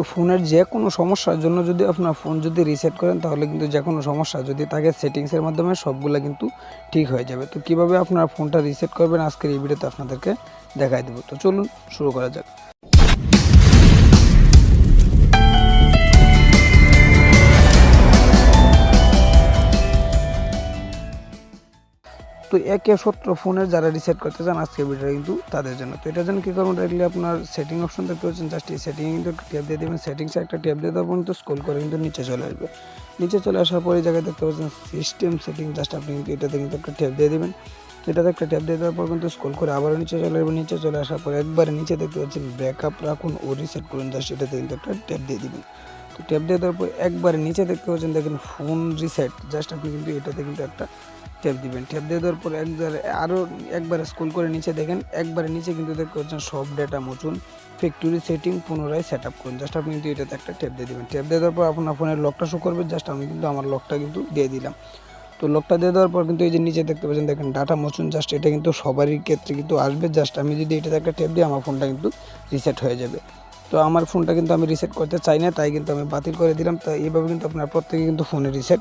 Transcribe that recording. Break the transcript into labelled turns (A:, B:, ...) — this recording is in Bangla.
A: তো ফোনের যে কোনো সমস্যার জন্য যদি আপনার ফোন যদি রিসেট করেন, তাহলে কিন্তু যে কোনো সমস্যা, যদি থাকে সেটিংসের মাধ্যমে সবগুলো কিন্তু ঠিক হয়ে যাবে। তো কীভাবে আপনার ফোনটা রিসেট করবেন, আজকের এই ভিডিওতে আপনাদেরকে দেখাই দেবো। তো চলুন, শুরু করা যাক। তো একে সত্র ফোনের যারা রিসেট করতে চান, আজকের ভিডিওটা কিন্তু তাদের জন্য। তো এটার জন্য কী করবেন ডাইরেক্টলি আপনার সেটিং অপশন দেখতে পাচ্ছেন জাস্ট এই সেটিংয়ে কিন্তু একটা ট্যাপ দিয়ে দেবেন। সেটিংসে একটা ট্যাপ দিয়ে দেওয়ার কিন্তু স্ক্রল করে কিন্তু নিচে চলে আসবে। নিচে চলে আসার পরে জায়গায় দেখতে পাচ্ছেন সিস্টেম সেটিং জাস্ট আপনি কিন্তু এটাতে কিন্তু একটা ট্যাপ দিয়ে দেবেন। এটাতে একটা ট্যাপ দিয়ে দেওয়ার পর কিন্তু স্ক্রল করে আবারও নিচে চলে আসবে। নিচে চলে আসার পর একবারে নিচে দেখতে পাচ্ছেন ব্যাকআপ রাখুন ও রিসেট করুন জাস্ট এটাতে কিন্তু একটা ট্যাপ দিয়ে দিবেন। তো ট্যাপ দিয়ে দেওয়ার পর একবারে নিচে দেখতে পাচ্ছেন, দেখেন ফোন রিসেট জাস্ট আপনি কিন্তু এটাতে কিন্তু একটা ট্যাপ দিবেন। ট্যাপ দিয়ে দেওয়ার পর একবারে আরও একবারে স্কুল করে নিচে দেখেন, একবারে নিচে কিন্তু দেখতে পাচ্ছেন সব ডেটা মুছুন। ফ্যাক্টরি সেটিং পুনরায় সেট আপ করুন। জাস্ট আপনি কিন্তু এটাতে একটা ট্যাপ দিয়ে দেবেন। ট্যাপ দিয়ে দেওয়ার পর আপনার ফোনের লকটা শো করবে। জাস্ট আমি কিন্তু আমার লকটা কিন্তু দিয়ে দিলাম। তো লকটা দিয়ে দেওয়ার পর কিন্তু এই যে নিচে দেখতে পাচ্ছেন, দেখেন ডাটা মোচন জাস্ট এটা কিন্তু সবারই ক্ষেত্রে কিন্তু আসবে। জাস্ট আমি যদি এটাতে একটা ট্যাপ দিই, আমার ফোনটা কিন্তু রিসেট হয়ে যাবে। তো আমার ফোনটা কিন্তু আমি রিসেট করতে চাই না, তাই কিন্তু আমি বাতিল করে দিলাম। তো এইভাবে কিন্তু আপনার প্রত্যেকে কিন্তু ফোনে রিসেট